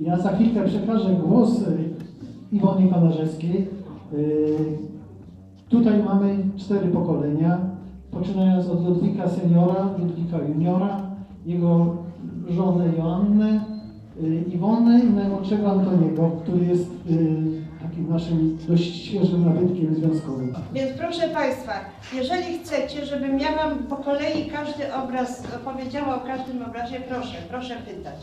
Ja za chwilkę przekażę głos Iwonie Konarzewskiej. Y, Tutaj mamy cztery pokolenia, poczynając od Ludwika seniora, Ludwika juniora, jego żonę Joannę, y, Iwonę i najmłodszego Antoniego, który jest y, takim naszym dość świeżym nabytkiem związkowym. Więc proszę Państwa, jeżeli chcecie, żebym ja Wam po kolei każdy obraz opowiedziała o każdym obrazie, proszę, proszę pytać.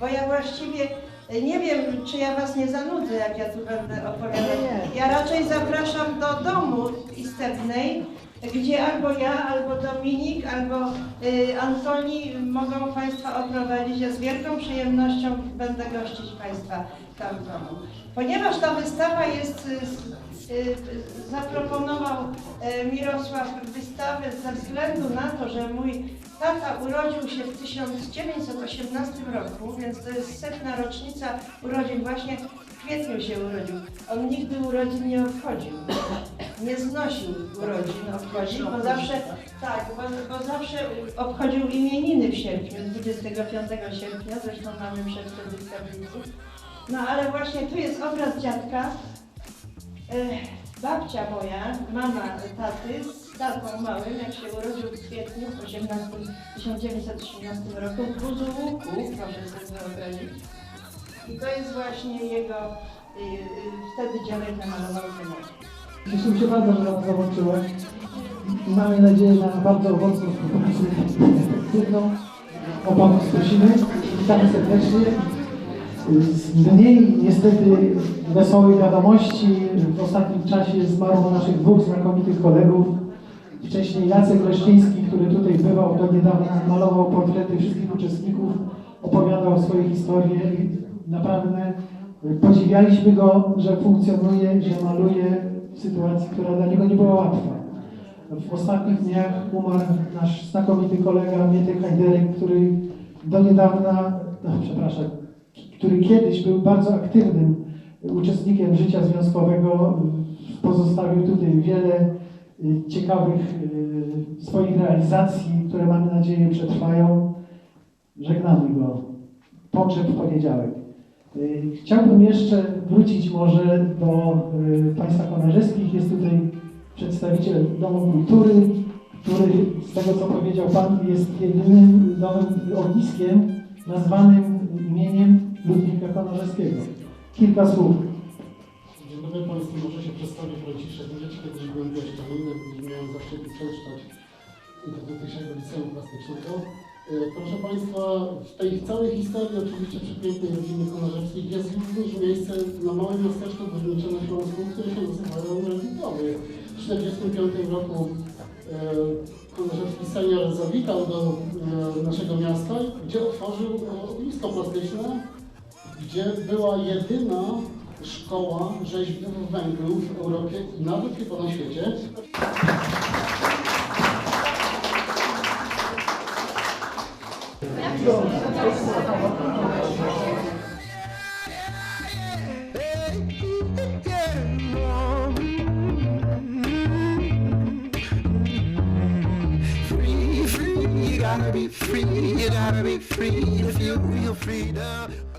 Bo ja właściwie e, nie wiem, czy ja Was nie zanudzę, jak ja tu będę opowiadać. Ja raczej zapraszam do domu istotnej, gdzie albo ja, albo Dominik, albo y, Antoni mogą Państwa oprowadzić. Ja z wielką przyjemnością będę gościć Państwa tam w domu. Ponieważ ta wystawa jest y, y, zaproponował Mirosław wystawę ze względu na to, że mój tata urodził się w 1918 roku, więc to jest setna rocznica urodzin, właśnie kwietniu się urodził. On nigdy urodzin nie obchodził, nie znosił urodzin obchodzić, bo zawsze, tak, bo, bo zawsze obchodził imieniny w sierpniu, 25 sierpnia, zresztą mamy przed wtedy w tablicy. No ale właśnie tu jest obraz dziadka, Babcia moja, mama taty, z tatą małym, jak się urodził w kwietniu w 18, 1918 roku w Buzułuku, proszę sobie wyobrazić. I to jest właśnie jego, y, y, wtedy dziadek namalował ten. Cieszymy się bardzo, że nas zobaczyłem. Mamy nadzieję na bardzo owocną współpracę efektywną. O pomoc prosimy. Witamy serdecznie. Z mniej niestety wesołych wiadomości. W ostatnim czasie zmarło naszych dwóch znakomitych kolegów. Wcześniej Jacek Leszczyński, który tutaj bywał do niedawna, malował portrety wszystkich uczestników, opowiadał swoje historie i naprawdę podziwialiśmy go, że funkcjonuje, że maluje w sytuacji, która dla niego nie była łatwa. W ostatnich dniach umarł nasz znakomity kolega Mietek Hajderek, który do niedawna, no, przepraszam, który kiedyś był bardzo aktywnym uczestnikiem życia związkowego, pozostawił tutaj wiele y, ciekawych y, swoich realizacji, które mamy nadzieję przetrwają. Żegnamy go. Poczep w poniedziałek. Y, Chciałbym jeszcze wrócić może do Państwa konarzewskich. Jest tutaj przedstawiciel Domu Kultury, który z tego co powiedział Pan jest jedynym domem ogniskiem nazwanym imieniem Ludwika Konarzewskiego. Kilka słów. Dzień dobry Państwu, może się przedstawię Franciszek Mileć, kiedyś byłem bieszczaninem, miałem zaszczyt uczęszczać do tutejszego liceum plastycznego. E, Proszę Państwa, w tej całej historii oczywiście przepięknej rodziny Konarzewskich jest również miejsce na małym miasteczku górnicze na Śląsku, które się nazywało Rewitowy. W 1945 roku e, Konarzewski senior zawitał do e, naszego miasta, gdzie otworzył e, ognisko plastyczne, gdzie była jedyna szkoła rzeźby w węglu w Europie i nawet chyba na świecie. Free, gotta be free, you gotta be free to feel your freedom.